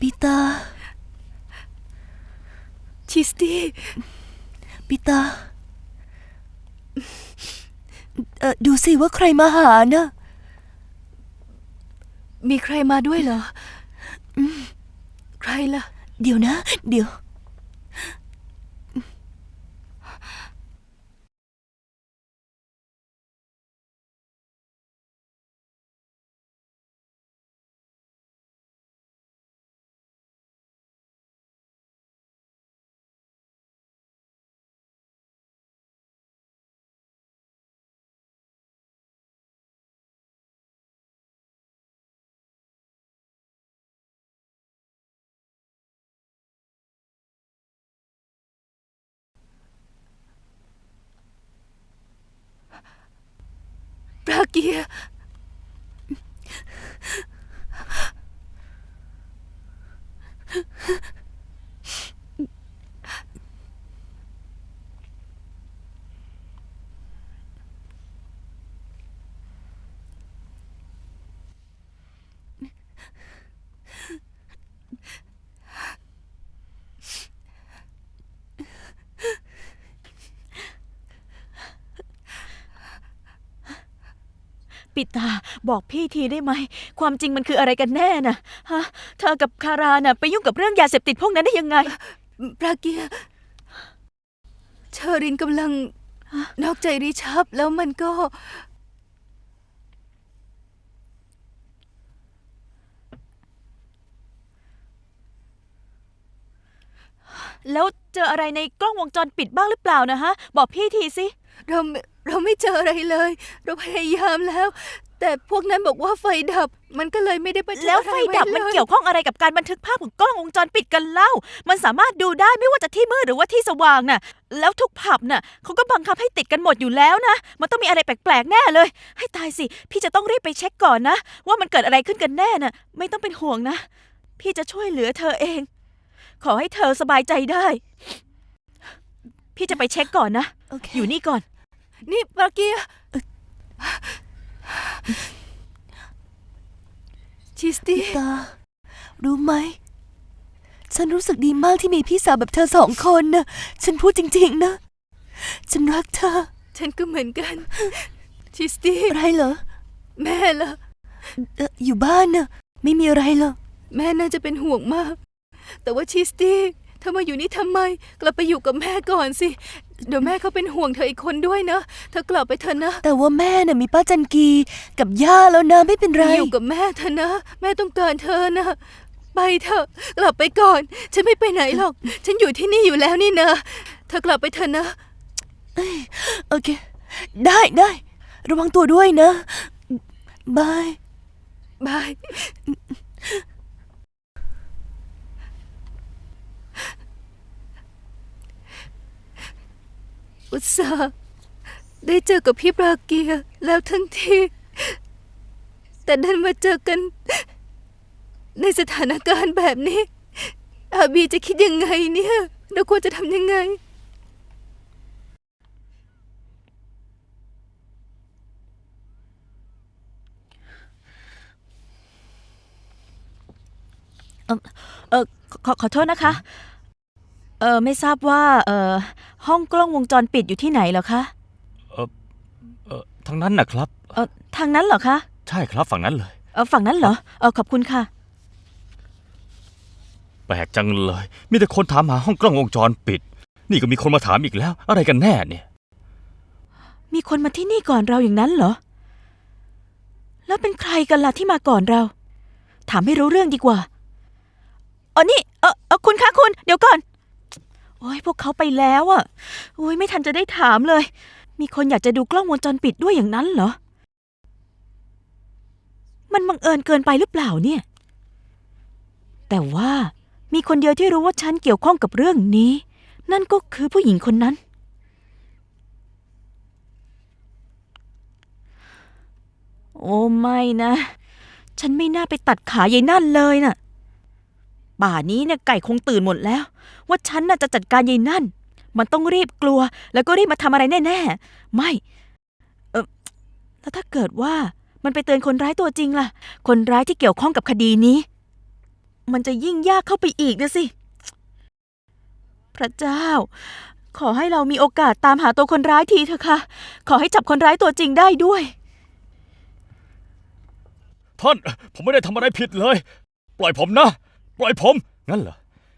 ปีเตาชิสตี้ปีเตาเออดูสิว่าใครมาหานะ มีใครมาด้วยเหรออืมใครล่ะ เดี๋ยวนะ เดี๋ยว ปราเกีย ปิตา บอกพี่ทีได้ไหม ความจริงมันคืออะไรกันแน่น่ะฮะเธอกับคาราน่ะ ไปยุ่งกับเรื่องยาเสพติดพวกนั้นได้ยังไง ปราเกียเชอรินกำลังนอกใจริชับแล้วมันก็ แล้วเจออะไรในกล้องวงจรปิดบ้างหรือเปล่านะฮะ บอกพี่ทีสิ เราไม่เราไม่เจออะไรเลย เราพยายามแล้ว แต่พวกนั้นบอกว่าไฟดับ มันก็เลยไม่ได้ประจแล้วไฟดับมันเกี่ยวข้องอะไรกับการบันทึกภาพของกล้องวงจรปิดกันเล่า มันสามารถดูได้ไม่ว่าจะที่มืดหรือว่าที่สว่างน่ะ แล้วทุกผับน่ะเขาก็บังคับให้ติดกันหมดอยู่แล้วนะ มันต้องมีอะไรแปลกๆแน่เลย ให้ตายสิ พี่จะต้องรีบไปเช็คก่อนนะ ว่ามันเกิดอะไรขึ้นกันแน่น่ะ ไม่ต้องเป็นห่วงนะ พี่จะช่วยเหลือเธอเอง ขอให้เธอสบายใจได้ พี่จะไปเช็คก่อนนะโอเคอยู่นี่ก่อน นี่ปราเกียชิสตี้ปีเตา รู้ไหม ฉันรู้สึกดีมากที่มีพี่สาวแบบเธอสองคนนะ ฉันพูดจริง ๆ นะ ฉันรักเธอ ฉันก็เหมือนกัน ชิสตี้อะไรเหรอ แม่ล่ะเอ่ออยู่บ้านนะไม่มีอะไรหรอก แม่น่าจะเป็นห่วงมาก แต่ว่าชิสตี้เธ อมาอยู่นี่ทำไม กลับไปอยู่กับแม่ก่อนสิ เดี๋ยวแม่เขาเป็นห่วงเธออีกคนด้วยนะ เธอกลับไปเถอะนะ แต่ว่าแม่น่ะมีป้าจันกีกับย่าแล้วนะไม่เป็นไร อยู่กับแม่เธอะนะ แม่ต้องการเธอนะ ไปเถอะ กลับไปก่อน ฉันไม่ไปไหนหรอก ฉันอยู่ที่นี่อยู่แล้วนี่นะ เธอกลับไปเถอะนะ โอเค ได้ได้ ระวังตัวด้วยนะบายบาย อุตส่าห์ได้เจอกับพี่ปราเกียแล้วทั้งทีแต่ดันมาเจอกัน ในสถานการณ์แบบนี้ อาบีจะคิดยังไงเนี่ย เราควรจะทำยังไง เออขอขอโทษนะคะ เออไม่ทราบว่า เออ ห้องกล้องวงจรปิดอยู่ที่ไหนเหรอคะเออทางนั้นนะครับ เออทางนั้นเหรอคะใช่ครับฝั่งนั้นเลย เออฝั่งนั้นเหรอเออขอบคุณค่ะ แปลกจังเลย มีแต่คนถามหาห้องกล้องวงจรปิด นี่ก็มีคนมาถามอีกแล้ว อะไรกันแน่เนี่ย มีคนมาที่นี่ก่อนเราอย่างนั้นเหรอ แล้วเป็นใครกันล่ะที่มาก่อนเรา ถามให้รู้เรื่องดีกว่าอ๋อนี่เออเออคุณคะคุณ เดี๋ยวก่อนโอ้ยพวกเขาไปแล้วอะโอ้ยไม่ทันจะได้ถามเลย มีคนอยากจะดูกล้องวงจรปิดด้วยอย่างนั้นเหรอ มันบังเอิญเกินไปหรือเปล่าเนี่ย แต่ว่ามีคนเดียวที่รู้ว่าฉันเกี่ยวข้องกับเรื่องนี้ นั่นก็คือผู้หญิงคนนั้น โอ้ไม่นะ ฉันไม่น่าไปตัดขายายนั่นเลยน่ะ ป่านี้เนี่ยไก่คงตื่นหมดแล้ว ว่าฉันน่ะจะจัดการยายนั่น มันต้องรีบกลัว แล้วก็รีบมาทำอะไรแน่ๆ ไม่ เออแล้วถ้าเกิดว่ามันไปเตือนคนร้ายตัวจริงล่ะ คนร้ายที่เกี่ยวข้องกับคดีนี้ มันจะยิ่งยากเข้าไปอีกนะสิ พระเจ้า ขอให้เรามีโอกาสตามหาตัวคนร้ายทีเถอะค่ะ ขอให้จับคนร้ายตัวจริงได้ด้วย ท่าน ผมไม่ได้ทำอะไรผิดเลย ปล่อยผมนะ ปล่อยผม งั้นเหรอ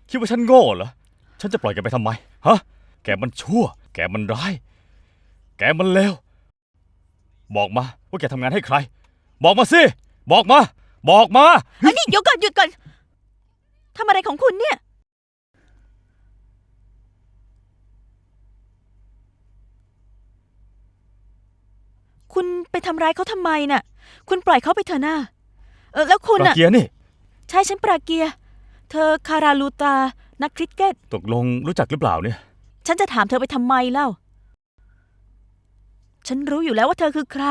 คิดว่าฉันโง่เหรอ ฉันจะปล่อยแกไปทำไม ฮะ แกมันชั่ว แกมันร้าย แกมันเลว บอกมาว่าแกทำงานให้ใคร บอกมาสิ บอกมา บอกมา อันนี้เดี๋ยวก่อนหยุดก่อนทำอะไรของคุณเนี่ย คุณไปทำร้ายเขาทำไมน่ะ คุณปล่อยเขาไปเถอะนะเออแล้วคุณปราน่ะ เกียร์นี่ ใช่ฉันปราเกียร์ เธอคาราลูตา นักคริกเก็ต ตกลงรู้จักหรือเปล่าเนี่ย ฉันจะถามเธอไปทำไมเล่า ฉันรู้อยู่แล้วว่าเธอคือใคร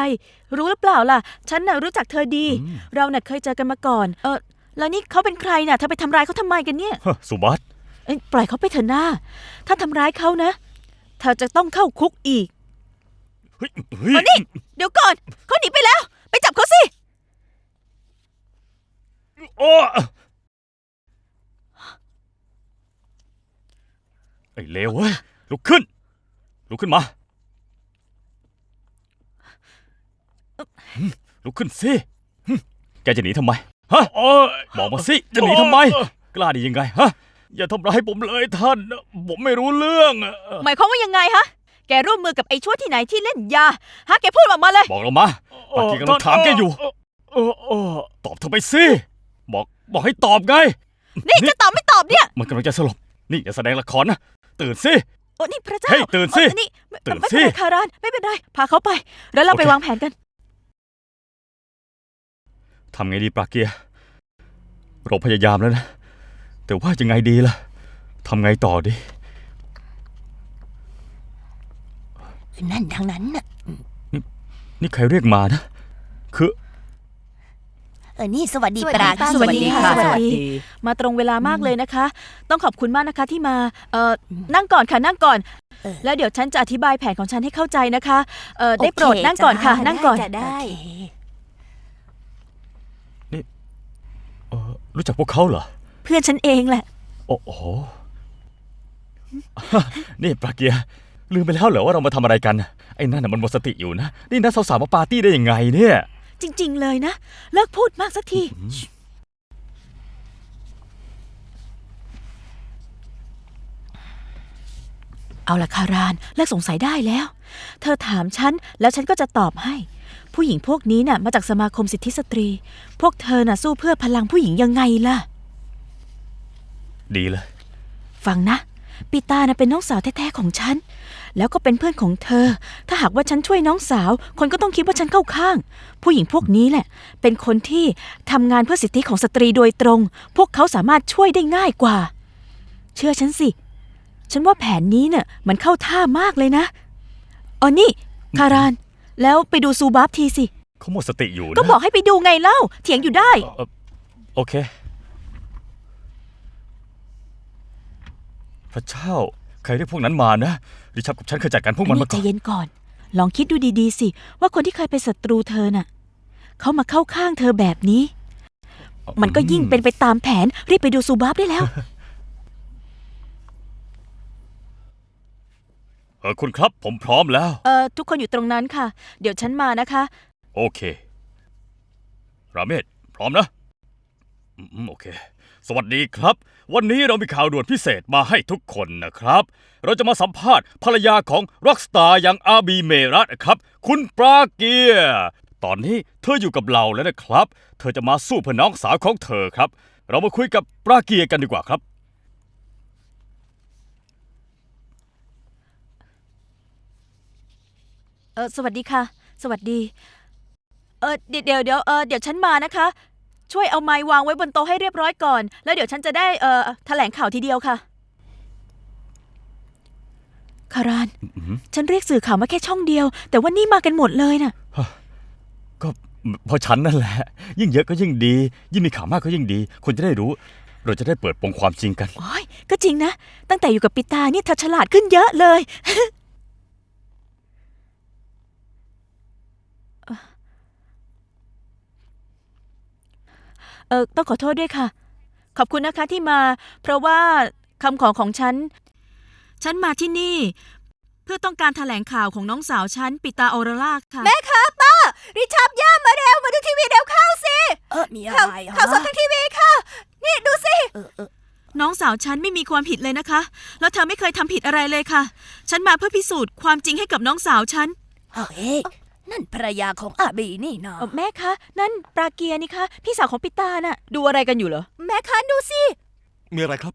รู้หรือเปล่าล่ะ ฉันน่ะรู้จักเธอดี อืม เราน่ะเคยเจอกันมาก่อน เออแล้วนี่เขาเป็นใครน่ะเธอไปทำร้ายเขาทำไมกันเนี่ย ฮะสุบัตเอ้ยปล่อยเขาไปเถอะหน้า ถ้าทำร้ายเขานะ เธอจะต้องเข้าคุกอีก เฮ้ยเฮ้ย เอานี่ เดี๋ยวก่อน เขาหนีไปแล้ว ไปจับเขาสิ โอ้ ไอ้เลวเว้ย ลุกขึ้น ลุกขึ้นมาหึลุกขึ้นสิหึแกจะหนีทำไม ฮะ บอกมาสิ จะหนีทำไม กล้าดียังไง ฮะ อย่าทำร้ายผมเลยท่าน ผมไม่รู้เรื่องอะหมายความว่ายังไงฮะ แกร่วมมือกับไอ้ชั่วที่ไหนที่เล่นยา ฮะ แกพูดออกมาเลย บอกเรามาปากีกำลังถามแกอยู่ ตอบเธอไปสิ บอก บอกให้ตอบไง นี่จะตอบไม่ตอบเนี่ย มันกำลังจะสลบ นี่อย่าแสดงละครนะ ตื่นสิ โอ้นี่พระเจ้าเฮ้ยตื่นสิเออนี่ไม่ตื่นไม่สิเป็นไรคารานไม่เป็นไร พาเขาไป แล้วเราโอเคไปวางแผนกัน ทำไงดีปราเกียร์เราพยายามแล้วนะ แต่ว่ายังไงดีล่ะทำไงต่อดี นั่นทางนั้นน่ะนี่ใครเรียกมานะ คือ เออนี่สวัสดีสวัสปดีราค่ะสวัสดีค่ะสสวัวัสสดีดี มาตรงเวลามากเลยนะคะ ต้องขอบคุณมากนะคะที่มาเอ่อนั่งก่อนค่ะนั่งก่อนเออแล้วเดี๋ยวฉันจะอธิบายแผนของฉันให้เข้าใจนะคะเอ่อได้โปรดนั่งก่อนค่ะ นั่งก่อนจะได้เออรู้จักพวกเขาเหรอ เพื่อนฉันเองแหละ โอ้โหนี่ปราเกียร์ลืมไปแล้วเหรอว่าเรามาทำอะไรกันไอ้นั่นน่ะมันหมดสติอยู่นะ นี่นัดสาวๆมาปาร์ตี้ได้ยังไงเนี่ย จริง ๆ เลยนะ เลิกพูดมากสักที เอาละคารานเลิกสงสัยได้แล้ว เธอถามฉัน แล้วฉันก็จะตอบให้ ผู้หญิงพวกนี้น่ะ มาจากสมาคมสิทธิสตรี พวกเธอน่ะสู้เพื่อพลังผู้หญิงยังไงล่ะ ดีเลย ฟังนะ ปีตานะเป็นน้องสาวแท้ ๆ ของฉัน แล้วก็เป็นเพื่อนของเธอ ถ้าหากว่าฉันช่วยน้องสาว คนก็ต้องคิดว่าฉันเข้าข้าง ผู้หญิงพวกนี้แหละ เป็นคนที่ทำงานเพื่อสิทธิของสตรีโดยตรง พวกเขาสามารถช่วยได้ง่ายกว่า เชื่อฉันสิ ฉันว่าแผนนี้เน่ะมันเข้าท่ามากเลยนะอ๋อนี่คาราน แล้วไปดูซูบับทีสิ เขาหมดสติอยู่นะก็บอกให้ไปดูไงเล่า เถียงอยู่ได้ เอ่อโอเค พระเจ้า ใครเรียกพวกนั้นมานะ ดิฉันกับฉันเคยจัดการพวกมันนี่มาใจก่อนเย็นก่อน ลองคิดดูดีๆ สิ ว่าคนที่เคยเป็นศัตรูเธอน่ะ เขามาเข้าข้างเธอแบบนี้ มันก็ยิ่งเป็นไปตามแผน รีบไปดูซูบับได้แล้ว เออคุณครับ ผมพร้อมแล้ว เออทุกคนอยู่ตรงนั้นค่ะ เดี๋ยวฉันมานะคะ โอเค ราเมศพร้อมนะอืมโอเค สวัสดีครับ วันนี้เรามีข่าวด่วนพิเศษมาให้ทุกคนนะครับ เราจะมาสัมภาษณ์ภรรยาของร็อกสตาร์อย่างอาบีเมรัตครับ คุณปราเกียตอนนี้เธออยู่กับเราแล้วนะครับ เธอจะมาสู้เพื่อน้องสาวของเธอครับ เรามาคุยกับปราเกียกันดีกว่าครับ เออสวัสดีค่ะ สวัสดี เออเดี๋ยวเดี๋ยวเดี๋ยวเออเดี๋ยวฉันมานะคะ ช่วยเอาไม้วางไว้บนโต๊ะให้เรียบร้อยก่อน แล้วเดี๋ยวฉันจะได้เออแถลงข่าวทีเดียวค่ะ คาราน อืมฉันเรียกสื่อข่าวมาแค่ช่องเดียว แต่ว่านี่มากันหมดเลยน่ะ ก็เพราะฉันนั่นแหละ ยิ่งเยอะก็ยิ่งดี ยิ่งมีข่าวมากก็ยิ่งดี คนจะได้รู้ เราจะได้เปิดโปงความจริงกัน โอ้ยก็จริงนะ ตั้งแต่อยู่กับปิตานี่เธอฉลาดขึ้นเยอะเลย เออต้องขอโทษด้วยค่ะ ขอบคุณนะคะที่มา เพราะว่าคำขอของฉัน ฉันมาที่นี่ เพื่อต้องการแถลงข่าวของน้องสาวฉันปิตาออโรราค่ะ แม่คะป้า ริชาร์ดย่ามาเร็วมาดูทีวีเร็วเข้าสิเออมีอะข่าวไรฮะข่าวสดทางทีวีค่ะ นี่ดูสิเออเออน้องสาวฉันไม่มีความผิดเลยนะคะ แล้วเธอไม่เคยทำผิดอะไรเลยค่ะ ฉันมาเพื่อพิสูจน์ความจริงให้กับน้องสาวฉัน เฮ้ย นั่นภรรยาของอาบีนี่นะเอ่อแม่คะ นั่นปลาเกียร์นี่คะ พี่สาวของปิตาน่ะ ดูอะไรกันอยู่เหรอ แม่คะดูสิ มีอะไรครับ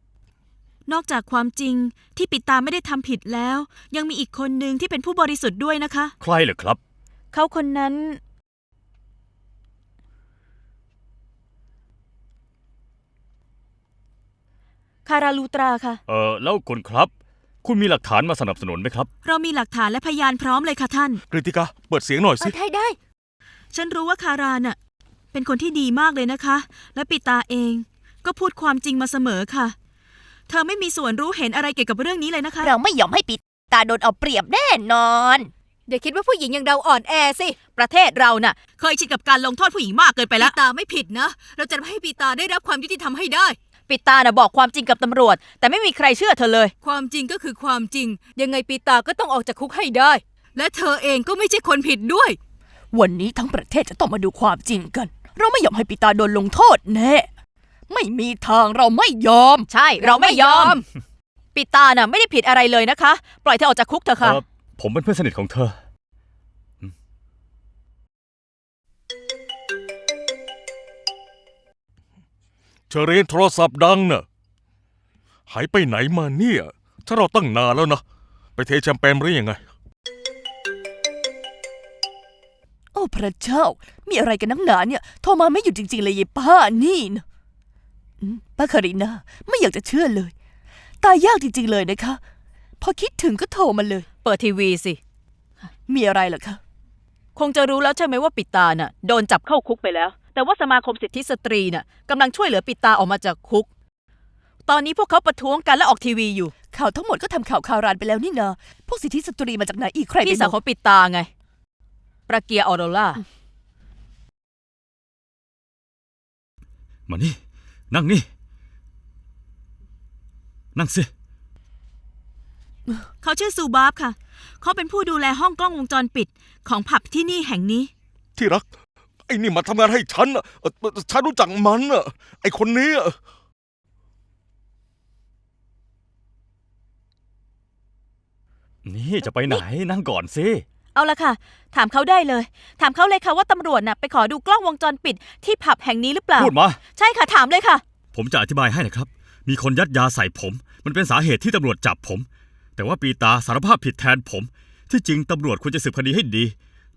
นอกจากความจริงที่ปิตาไม่ได้ทำผิดแล้ว ยังมีอีกคนหนึ่งที่เป็นผู้บริสุทธิ์ด้วยนะคะ ใครเหรอครับ เขาคนนั้น คาราลูตราค่ะ เออแล้วคุณครับ คุณมีหลักฐานมาสนับสนุนไหมครับ เรามีหลักฐานและพยานพร้อมเลยค่ะท่าน กริติกาเปิดเสียงหน่อยสิ ได้ได้ ฉันรู้ว่าคาราน่ะ เป็นคนที่ดีมากเลยนะคะ และปิตาเอง ก็พูดความจริงมาเสมอค่ะ เธอไม่มีส่วนรู้เห็นอะไรเกี่ยวกับเรื่องนี้เลยนะคะ เราไม่ยอมให้ปีตาโดนเอาเปรียบแน่นอนอย่าคิดว่าผู้หญิงอย่างเราอ่อนแอสิ ประเทศเราน่ะ เคยชินกับการลงโทษผู้หญิงมากเกินไปปีแล้วตาไม่ผิดนะ เราจะทำให้ปีตาได้รับความยุติธรรมให้ได้ ปิตาน่ะบอกความจริงกับตำรวจ แต่ไม่มีใครเชื่อเธอเลย ความจริงก็คือความจริง ยังไงปีตาก็ต้องออกจากคุกให้ได้ และเธอเองก็ไม่ใช่คนผิดด้วย วันนี้ทั้งประเทศจะต้องมาดูความจริงกัน เราไม่ยอมให้ปีตาโดนลงโทษแน่ไม่มีทางเราไม่ยอม ใช่เราไม่ยอมปิตาน่ะไม่ได้ผิดอะไรเลยนะคะ ปล่อยเธอออกจากคุกเถอะเอค่ะอผมเป็นเพื่อนสนิทของเธอ เชอรีนโทรศัพท์ดังน่ะ หายไปไหนมาเนี่ย ถ้าเราตั้งนานแล้วนะ ไปเทแชมเปญหรือยังไง โอ้พระเจ้า มีอะไรกันนักหนาเนี่ย โทรมาไม่หยุดจริง ๆ เลยยายป้านี่นะอืมป้าคารินาไม่อยากจะเชื่อเลย ตายยากจริง ๆ เลยนะคะ พอคิดถึงก็โทรมาเลย เปิดทีวีสิ มีอะไรเหรอคะ คงจะรู้แล้วใช่ไหมว่าปิตาน่ะ โดนจับเข้าคุกไปแล้ว แต่ว่าสมาคมสิทธิสตรีน่ะกำลังช่วยเหลือปิตาออกมาจากคุก ตอนนี้พวกเขาประท้วงกันและออกทีวีอยู่ ข่าวทั้งหมดก็ทำข่าวคารานไปแล้วนี่นาพวกสิทธิสตรีมาจากไหนอีกใครพี่ไปสาวบขออกงปิตาไง ประเกียร์ออโรล่า มานี่ นั่งนี่ นั่งสิ เขาชื่อซูบาบค่ะ เขาเป็นผู้ดูแลห้องกล้องวงจรปิดของผับที่นี่แห่งนี้ ที่รักไอ้นี่มาทำงานให้ฉันน่ะเอ่อฉันรู้จักมันน่ะไอ้คนนี้อะนี่จะไปไหนนั่งก่อนสิเอาละค่ะ ถามเขาได้เลย ถามเขาเลยค่ะว่าตำรวจน่ะไปขอดูกล้องวงจรปิดที่ผับแห่งนี้หรือเปล่า พูดมา ใช่ค่ะถามเลยค่ะ ผมจะอธิบายให้นะครับ มีคนยัดยาใส่ผม มันเป็นสาเหตุที่ตำรวจจับผม แต่ว่าปีตาสารภาพผิดแทนผม ที่จริงตำรวจควรจะสืบคดีให้ดี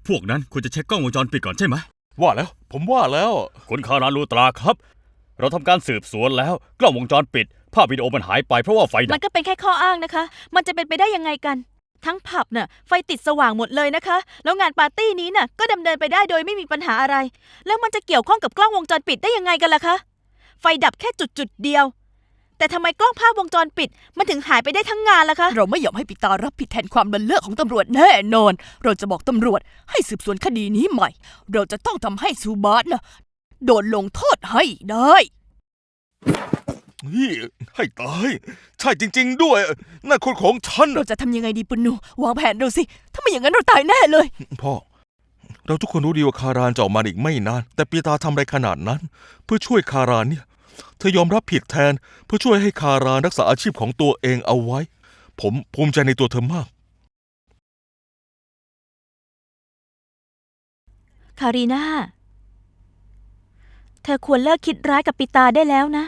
พวกนั้นควรจะเช็คกล้องวงจรปิดก่อนใช่ไหม ว่าแล้ว ผมว่าแล้ว คุณคาราลูตราครับ เราทำการสืบสวนแล้ว กล้องวงจรปิด ภาพวิดีโอมันหายไปเพราะว่าไฟดัมับนก็เป็นแค่ข้ออ้างนะคะ มันจะเป็นไปได้ยังไงกัน ทั้งผับน่ะไฟติดสว่างหมดเลยนะคะ แล้วงานปาร์ตี้นี้น่ะก็ดำเนินไปได้โดยไม่มีปัญหาอะไร แล้วมันจะเกี่ยวข้องกับกล้องวงจรปิดได้ยังไงกันล่ะคะ ไฟดับแค่จุดจุดๆเดียว แต่ทำไมกล้องภาพวงจรปิด มันถึงหายไปได้ทั้งงานล่ะคะ เราไม่ยอมให้ปีตารับผิดแทนความละเลิกของตำรวจแน่นอน เราจะบอกตำรวจให้สืบสวนคดีนี้ใหม่ เราจะต้องทำให้ซูบาสนะโดนลงโทษให้ได้ นี่ให้ตาย ใช่จริง ๆ ด้วยนั่นคนของฉันเราน่ะจะทำยังไงดีปุณนูวางแผนเราสิ ถ้าไม่อย่างนั้นเราตายแน่เลย พ่อ เราทุกคนรู้ดีว่าคารานจะออกมาอีกไม่นาน แต่ปีตาทำอะไรขนาดนั้น เพื่อช่วยคารานเนี่ย เธอยอมรับผิดแทนเพื่อช่วยให้คารานรักษาอาชีพของตัวเองเอาไว้ ผมภูมิใจในตัวเธอมาก คารีนาเธอควรเลิกคิดร้ายกับปิตาได้แล้วนะ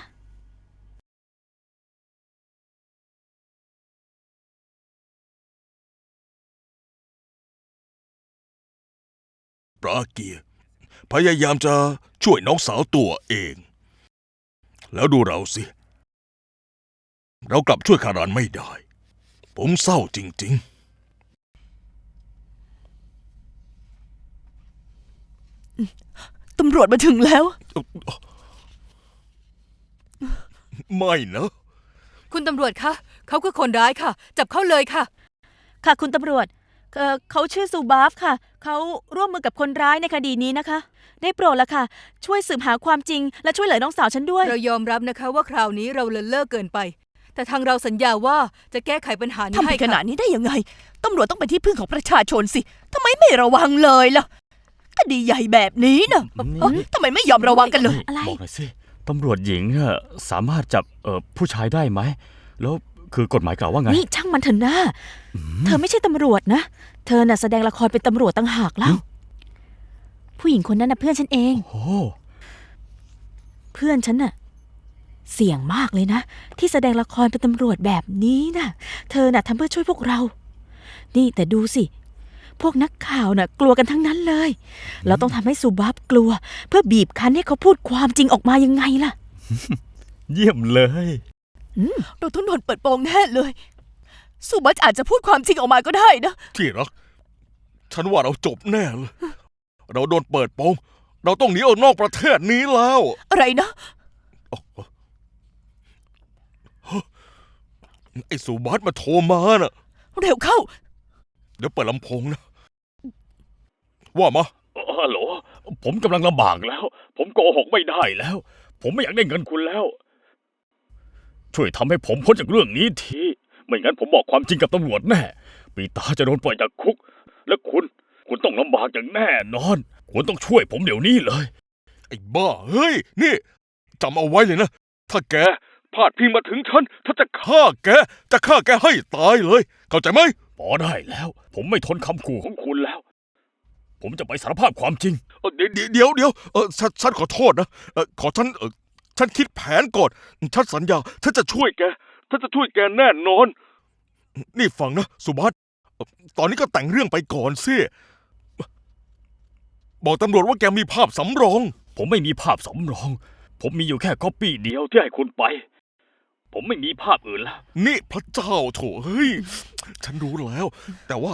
ปราเกียร์พยายามจะช่วยน้องสาวตัวเอง แล้วดูเราสิ เรากลับช่วยคารานไม่ได้ ผมเศร้าจริงตำรวจมาถึงแล้วๆไม่นะ คุณตำรวจคะ เขาคือคนร้ายค่ะ จับเขาเลยค่ะ ค่ะคุณตำรวจ เอ่อเขาชื่อซูบาฟค่ะ เขาร่วมมือกับคนร้ายในคดีนี้นะคะ ได้โปรดละค่ะ ช่วยสืบหาความจริง และช่วยเหลือน้องสาวฉันด้วย เรายอมรับนะคะว่าคราวนี้เราเลินเล่อเกินไป แต่ทางเราสัญญาว่าจะแก้ไขปัญหานี้ทำให้ผิดขค่ะนาดนี้ได้ยังไง ตำรวจต้องเป็นที่พึ่งของประชาชนสิ ทำไมไม่ระวังเลยล่ะคดีใหญ่แบบนี้นะนี่เอ้าทำไมไม่ยอมระวังกันเลย อะไร บอกหน่อยสิ ตำรวจหญิงอะสามารถจับเอ่อผู้ชายได้ไหม แล้ว คือกฎหมายกล่าวว่าไง นี่ช่างมันเถอะนะเธอไม่ใช่ตำรวจนะ เธอน่ะแสดงละครเป็นตำรวจต่างหากแล้ว ผู้หญิงคนนั้นน่ะเพื่อนฉันเอง โอ้เพื่อนฉันน่ะ เสี่ยงมากเลยนะ ที่แสดงละครเป็นตำรวจแบบนี้น่ะ เธอน่ะทำเพื่อช่วยพวกเรา นี่แต่ดูสิ พวกนักข่าวน่ะ กลัวกันทั้งนั้นเลย เราต้องทำให้ซูบับกลัว เพื่อบีบคั้นให้เขาพูดความจริงออกมายังไงล่ะ เยี่ยมเลย เราต้องโดนเปิดโปงแน่เลย สุบัชอาจจะพูดความจริงออกมาก็ได้นะ ที่รัก ฉันว่าเราจบแน่เลย เราโดนเปิดโปง เราต้องหนีออกนอกประเทศนี้แล้ว อะไรนะ ไอ้สุบัสมาโทรมาน่ะ เร็วเข้า เดี๋ยวเปิดลำโพงนะ ว่ามาฮัลโหล ผมกำลังลำบากแล้ว ผมโกหกไม่ได้แล้ว ผมไม่อยากได้เงินคุณแล้ว ช่วยทำให้ผมพ้นจากเรื่องนี้ที ไม่งั้นผมบอกความจริงกับตำรวจแน่ ปีตาจะโดนปล่อยจากคุก และคุณ คุณต้องลำบากอย่างแน่นอน คุณต้องช่วยผมเดี๋ยวนี้เลย ไอ้บ้า เฮ้ย นี่จำเอาไว้เลยนะ ถ้าแกพลาดพิงมาถึงฉัน ถ้าจะฆ่าแก จะฆ่าแกให้ตายเลย เข้าใจไหมพอได้แล้ว ผมไม่ทนคำขู่ของคุณแล้ว ผมจะไปสารภาพความจริงเอ่อเดี๋ยวเดี๋ยวเดี๋ยวเออฉันฉันขอโทษนะเออขอฉันเออ ฉันคิดแผนก่อนฉันสัญญา ฉันจะช่วยแก ฉันจะช่วยแกแน่นอน นี่ฟังนะ สุบัสเอ่อตอนนี้ก็แต่งเรื่องไปก่อนสิบอกตำรวจว่าแกมีภาพสำรอง ผมไม่มีภาพสำรอง ผมมีอยู่แค่ก๊อปปี้เดียวที่ให้คุณไป ผมไม่มีภาพอื่นแล้วนี่พระเจ้าโถเฮ้ย ฉันรู้แล้ว แต่ว่า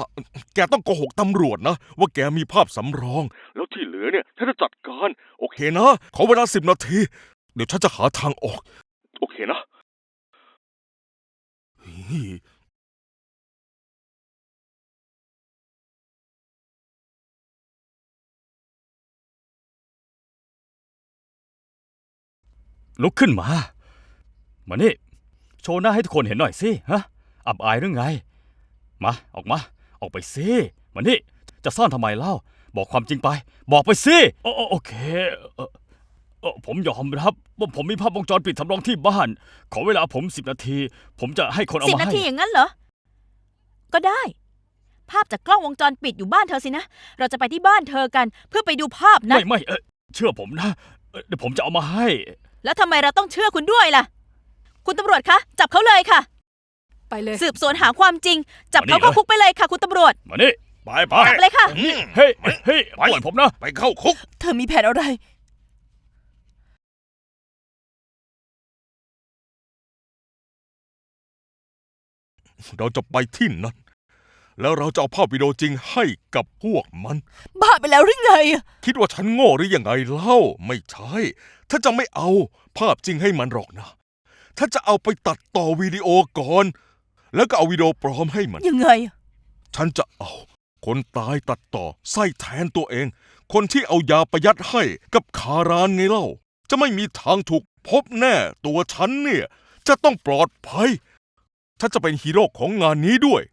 แกต้องโกหกตำรวจนะ ว่าแกมีภาพสำรอง แล้วที่เหลือเนี่ยฉันจะจัดการ โอเคนะ ขอเวลาสิบนาที เดี๋ยวฉันจะหาทางออก โอเคนะเฮ้ยลุกขึ้นมา มานี่ โชว์หน้าให้ทุกคนเห็นหน่อยสิ ฮะ อับอายหรือไง มา ออกมา ออกไปสิ มานี่ จะซ่อนทำไมเล่า บอกความจริงไป บอกไปสิ โอโอโอเคเอ่อ เอ่อผมยอมรับว่าผมมีภาพวงจรปิดสำรองที่บ้าน ขอเวลาผมสิบนาที ผมจะให้คนเอาสิบมานาให้ทีอย่างนั้นเหรอ ก็ได้ ภาพจากกล้องวงจรปิดอยู่บ้านเธอสินะ เราจะไปที่บ้านเธอกันเพื่อไปดูภาพนะ ไม่ไม่เออเชื่อผมนะเอ่อเดี๋ยวผมจะเอามาให้ แล้วทำไมเราต้องเชื่อคุณด้วยล่ะ คุณตำรวจคะ จับเขาเลยค่ะ ไปเลย สืบสวนหาความจริง จับเขามานี่เข้าเลยคุกไปเลยค่ะ คุณตำรวจ มานี่ไปไปจับเลยค่ะอืมเฮ้ยเฮ้ยปล่อยผมนะ ไปเข้าคุก เธอมีแผนอะไร เราจะไปที่นั่น แล้วเราจะเอาภาพวิดีโอจริงให้กับพวกมัน บ้าไปแล้วหรือไงอะคิดว่าฉันโง่หรือยังไงเล่า ไม่ใช่ถ้าจะไม่เอาภาพจริงให้มันหรอกนะถ้าจะเอาไปตัดต่อวิดีโอก่อน แล้วก็เอาวิดีโอปลอมให้มัน ยังไงอะฉันจะเอา คนตายตัดต่อไส้แทนตัวเอง คนที่เอายาประยัดให้กับคารานไงเล่า จะไม่มีทางถูกพบแน่ตัวฉันเนี่ย จะต้องปลอดภัย ฉันจะเป็นฮีโร่ของงานนี้ด้วย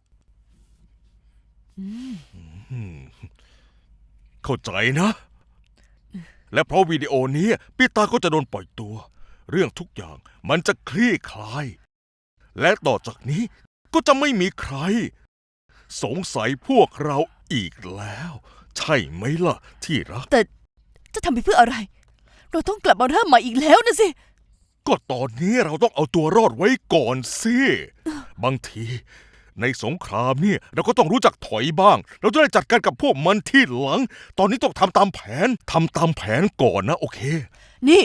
อืมเข้าใจนะ และเพราะวิดีโอนี้ปีตาก็จะโดนปล่อยตัว เรื่องทุกอย่างมันจะคลี่คลาย และต่อจากนี้ก็จะไม่มีใคร สงสัยพวกเราอีกแล้ว ใช่ไหมล่ะ ที่รัก แต่จะทำไปเพื่ออะไร เราต้องกลับมาเริ่มใหม่อีกแล้วนะสิ ก็ตอนนี้เราต้องเอาตัวรอดไว้ก่อนสิ บางที ในสงครามเนี่ยเราก็ต้องรู้จักถอยบ้าง เราจะได้จัดการกับพวกมันที่หลัง ตอนนี้ต้องทำตามแผนทำตามแผนก่อนนะโอเค นี่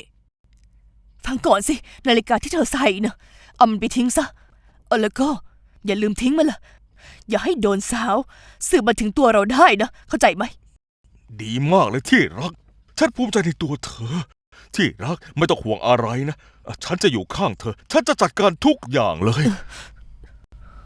ฟังก่อนสิ นาฬิกาที่เธอใส่นะเอามันไปทิ้งซะเออแล้วก็ อย่าลืมทิ้งมันละอย่าให้โดนสาวสืบมาถึงตัวเราได้นะ เข้าใจไหม ดีมากเลยที่รัก ฉันภูมิใจในตัวเธอ ที่รักไม่ต้องห่วงอะไรนะ ฉันจะอยู่ข้างเธอ ฉันจะจัดการทุกอย่างเลย